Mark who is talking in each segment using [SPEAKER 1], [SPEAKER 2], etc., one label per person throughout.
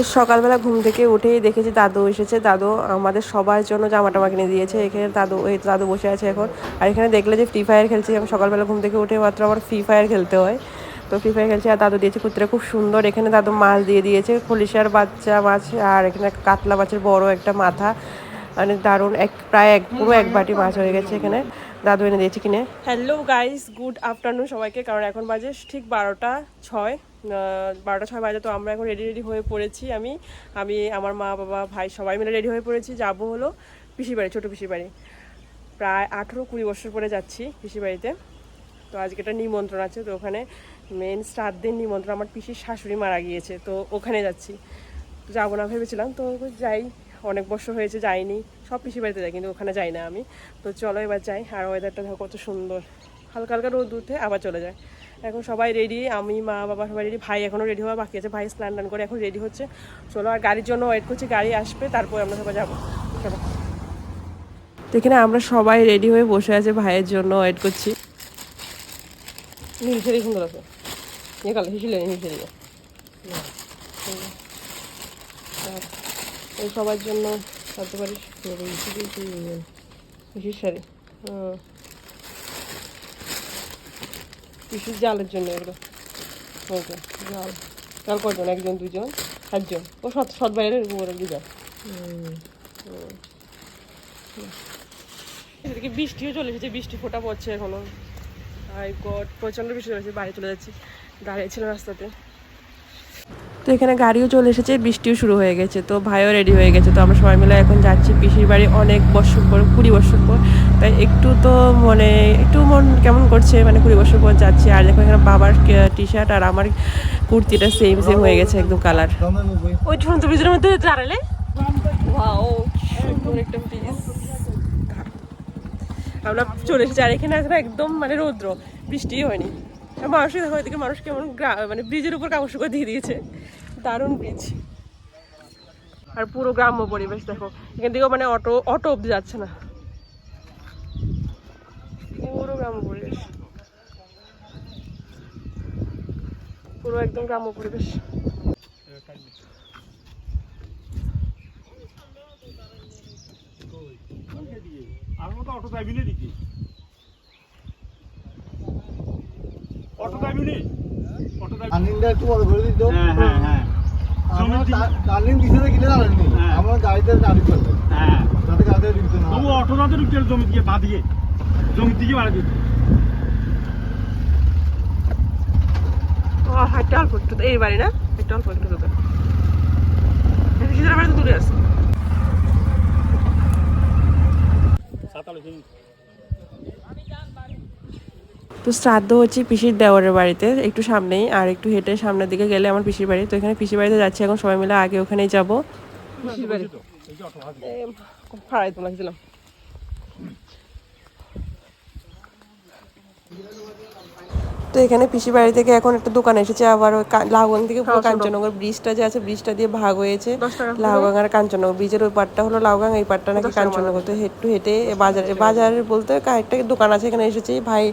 [SPEAKER 1] তো সকালবেলা ঘুম থেকে উঠেই দেখেছি দাদু এসেছে। দাদু আমাদের সবার জন্য জামা টামা কিনে দিয়েছে। এখানে দাদু, এই দাদু বসে আছে এখন। আর এখানে দেখলে যে ফ্রি ফায়ার খেলছি আমি সকালবেলা ঘুম থেকে উঠে মাত্র আমার ফ্রি ফায়ার খেলতে হয়। তো ফ্রি ফায়ার খেলছি আর দাদু দিয়েছে কুত্তরে খুব সুন্দর। এখানে দাদু মাছ দিয়ে দিয়েছে। খলিশার বাচ্চা মাছ আর এখানে কাতলা মাছের বড় একটা মাথা। মানে দারুণ এক, প্রায় এক, পুরো এক বাটি মাছ হয়ে গেছে এখানে। দাদু এনে দিয়েছে কিনে। হ্যালো গাইস গুড আফটারনুন সবাইকে। কারণ এখন বাজে ঠিক বারোটা ছয়। বারোটা ছয় বাজে তো আমরা এখন রেডি রেডি হয়ে পড়েছি আমি। আমি, আমার মা, বাবা, ভাই সবাই মিলে রেডি হয়ে পড়েছি। যাব হলো পিসির বাড়ি, ছোটো পিসির বাড়ি। প্রায় আঠেরো কুড়ি বছর পরে যাচ্ছি পিসির বাড়িতে। তো আজকে একটা নিমন্ত্রণ আছে, তো ওখানে মেন শ্রাদ্ধের নিমন্ত্রণ আমার পিসির শাশুড়ি মারা গিয়েছে, তো ওখানে যাচ্ছি। তো যাব না ভেবেছিলাম, তো যাই, অনেক বছর হয়েছে, যাইনি। সব পিসির বাড়িতে যাই, কিন্তু ওখানে যাই না আমি। তো চলো এবার যাই, আর ওয়েদারটা দেখো কত সুন্দর। হালকা হালকা রোদ উঠে আবার চলে যায়। এখন সবাই রেডি আমি মা বাবা সবাই রেডি ভাই এখনও রেডি হওয়া বাকি আছে ভাই স্নান টান করে এখন রেডি হচ্ছে চলো আর গাড়ির জন্য ওয়েট করছি গাড়ি আসবে তারপর আমরা সবাই যাব চলো তো এখানে আমরা সবাই রেডি হয়ে বসে আছে ভাইয়ের জন্য ওয়েট করছি নীল এই সবার জন্য শাড়ি হুম পিসির জালের জন্য এগুলো। ওকে, জাল। জাল কজন একজন দুজন সাতজন? ও সৎ সৎ বাইরের উপরে দুজন এদিকে বৃষ্টিও চলে এসেছে, বৃষ্টি ফোটা পড়ছে এখনও। আই গড, প্রচণ্ড বৃষ্টি চলেছে বাইরে চলে যাচ্ছি। দাঁড়িয়েছিলাম রাস্তাতে। তো এখানে গাড়িও চলে এসেছে, বৃষ্টিও শুরু হয়ে গেছে। তো ভাইও রেডি হয়ে গেছে। তো আমরা সবাই মিলে এখন যাচ্ছি পিসির বাড়ি অনেক বছর পর, কুড়ি বছর পর। তাই একটু তো মানে একটু মন কেমন করছে মানে কুড়ি বছর পর যাচ্ছি। আর দেখো এখানে বাবার টি শার্ট আর আমার কুর্তিটা সেম সেম হয়ে গেছে একদম কালার ওই ঝুলন্ত ব্রিজের মধ্যে দাঁড়ালে? একটা পিস আমরা চলে এসেছি আর এখানে এখন একদম মানে রৌদ্র। বৃষ্টিই হয়নি। আর মানুষই দেখো এদিকে মানুষ কেমন মানে ব্রিজের উপর কাগজ করে দিয়ে দিয়েছে। দারুণ ব্রিজ আর পুরো গ্রাম্য পরিবেশ দেখো। এখান থেকেও মানে অটো অটো অব্দি যাচ্ছে না পুরো গ্রাম্য পরিবেশ পুরো একদম গ্রাম্য পরিবেশ।
[SPEAKER 2] অটো যাবি না দিকে অটো যাবি নি অটো যাবি
[SPEAKER 3] টার্নিংটা একটু বড় করে দিত
[SPEAKER 2] হ্যাঁ হ্যাঁ হ্যাঁ।
[SPEAKER 3] আমরা টার্নিং দিছে না কিনে জানেননি
[SPEAKER 2] হ্যাঁ।
[SPEAKER 3] আমরা গাড়িতে টার্নিং করবে।
[SPEAKER 2] হ্যাঁ।
[SPEAKER 3] যাতে গাড়িতে ঢুকতে না
[SPEAKER 2] তবু অটো না ঢুকতে জমি দিয়ে বাঁ দিয়ে। জমি দিকে বাড়া দিতে
[SPEAKER 1] অল্প একটু এই বাড়ি না? একটু অল্প একটু দূরে। বাড়ি তো দূরে আছে। তো শ্রাদ্ধ হচ্ছে পিসির দেওয়ারের বাড়িতে একটু সামনেই আর একটু হেঁটে সামনের দিকে গেলে আমার পিসির বাড়ি। তো এখানে পিসির বাড়িতে যাচ্ছি এখন সবাই মিলে আগে ওখানেই যাব। পিসির বাড়ি? তো লাগছিলাম তো এখানে পিসি বাড়ি থেকে এখন একটা দোকান এসেছে আবার ওই থেকে পুরো কাঞ্চননগর ব্রিজটা যে আছে ব্রিজটা দিয়ে ভাগ হয়েছে। লাউগাং আর কাঞ্চননগর ব্রিজের ওই পাটটা হলো লাউগাং এই পাটটা নাকি কাঞ্চননগর তো একটু হেঁটে বাজারে বাজারে বলতে একটা দোকান আছে এখানে এসেছি। ভাই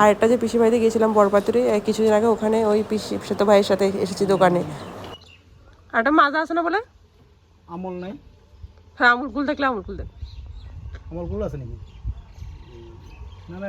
[SPEAKER 1] আরেকটা যে পিসি বাড়িতে গিয়েছিলাম বরপাতুরে কিছুদিন আগে ওখানে ওই পিসি সে তো ভাইয়ের সাথে এসেছি দোকানে। আর একটা মাজা আছে না বলে?
[SPEAKER 3] আমল নাই।
[SPEAKER 1] হ্যাঁ আমুল কুল দেখলে আমুল কুল দেখ।
[SPEAKER 3] আমলগুলো আছে নাকি? না না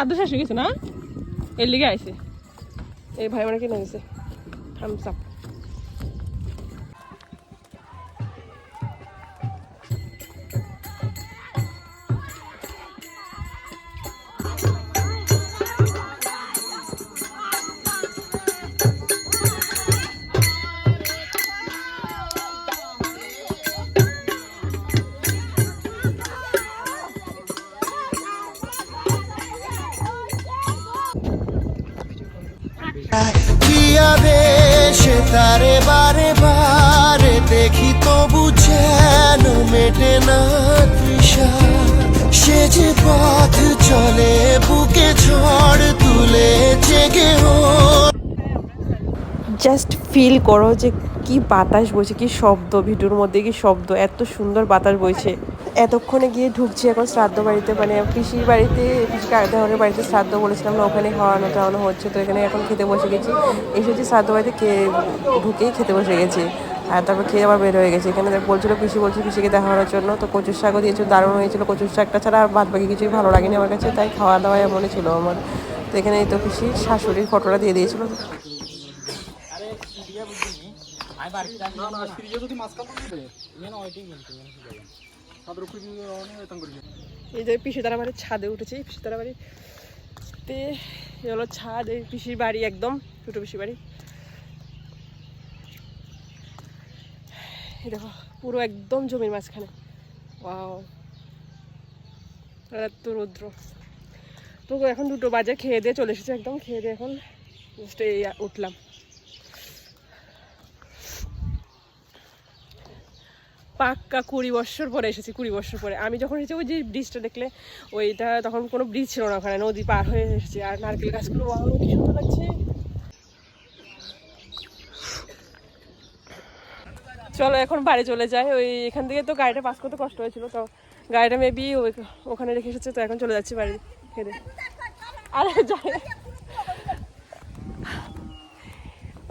[SPEAKER 1] সাধ্য শেষ হয়ে গেছে না? এর লিগে আইছে। এই ভাই মানে কিনে গেছে। থামস আপ কিয়া সে
[SPEAKER 4] তারে বারে বারে, দেখি তো যেন মেটে না তৃষা। সে যে পথ চলে, বুকে ঝড় তুলে জেগে
[SPEAKER 1] জাস্ট ফিল করো যে কি বাতাস বইছে, কি শব্দ, ভিডিওর মধ্যে কি শব্দ, এত সুন্দর বাতাস বইছে। এতক্ষণে গিয়ে ঢুকছি এখন শ্রাদ্ধ বাড়িতে মানে পিসির বাড়িতে পিসি কারদাহনের বাড়িতে শ্রাদ্ধ বলেছিলাম না ওখানে খাওয়ানো টাওয়ানো হচ্ছে তো এখানে এখন খেতে বসে গেছি। এসেছি শ্রাদ্ধ বাড়িতে খেয়ে ঢুকেই খেতে বসে গেছি। আর তারপর খেয়ে আবার বের হয়ে গেছে। এখানে বলছিল পিসি বলছে পিসিকে দেখানোর জন্য তো কচুর শাকও দিয়েছিল দারুণ হয়েছিল। কচুর শাকটা ছাড়া আর বাদ বাকি কিছুই ভালো লাগেনি আমার কাছে তাই খাওয়া দাওয়া এমনই ছিল আমার। তো এখানে এই তো পিসি শাশুড়ির ফটোটা দিয়ে দিয়েছিল। এই যে পিসি ছাদে হলো ছাদ, এই পিসির বাড়ি একদম বাড়ি। পুরো একদম জমির মাঝখানে। ওয়াও, এত রৌদ্র। তো এখন দুটো বাজে, খেয়ে দিয়ে চলে এসেছে একদম, খেয়ে দিয়ে এখন উঠলাম। পাক্কা কুড়ি বছর পরে এসেছি কুড়ি বছর পরে। আমি যখন এসেছি ওই যে ব্রিজটা দেখলে ওইটা তখন কোনো ব্রিজ ছিল না ওখানে নদী পার হয়ে এসেছি। আর নারকেল গাছগুলো wow, কি সুন্দর লাগছে। চলো এখন বাড়ি চলে যাই। ওই এখান থেকে তো গাড়িটা পাস করতে কষ্ট হয়েছিল তো গাড়িটা মেবি ওখানে রেখে এসেছে তো এখন চলে যাচ্ছি বাড়ি খেতে। আরে যাই।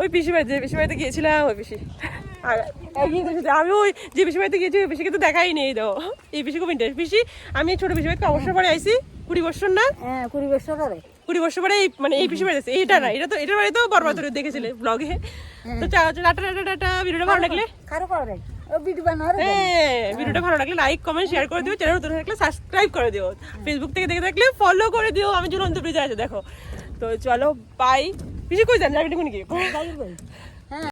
[SPEAKER 1] ওই পিসি বাড়িতে পিসি বাড়িতে গিয়েছিলাম ওই পিসি। আর আমি ওই যে পিসি বাড়িতে গিয়েছি ওই পিসিকে তো দেখাই নেই দাও এই পিসি খুব ইন্টারেস্ট পিসি আমি ছোট পিসি বাড়িতে অবসর পরে আইসি কুড়ি বছর না?
[SPEAKER 5] হ্যাঁ কুড়ি বছর ধরে
[SPEAKER 1] কুড়ি বছর পরে মানে এই পিসি বাড়ি আছে এইটা না এটা তো এটার বাড়ি তো বরবাদ দেখেছিলে ব্লগে তো চা- টাটা টাটা টাটা ভিডিওটা ভালো লাগলে?
[SPEAKER 5] কারও করে ও বিডি বানারে
[SPEAKER 1] হ্যাঁ ভিডিওটা ভালো লাগলে লাইক কমেন্ট শেয়ার করে দিও। চ্যানেল নতুন থাকলে সাবস্ক্রাইব করে দিও। ফেসবুক থেকে দেখে থাকলে ফলো করে দিও। আমি ঝুলন্ত ব্রিজে আছে দেখো। তো চলো বাই পিসি কই যান? যাবি
[SPEAKER 5] বাইর বই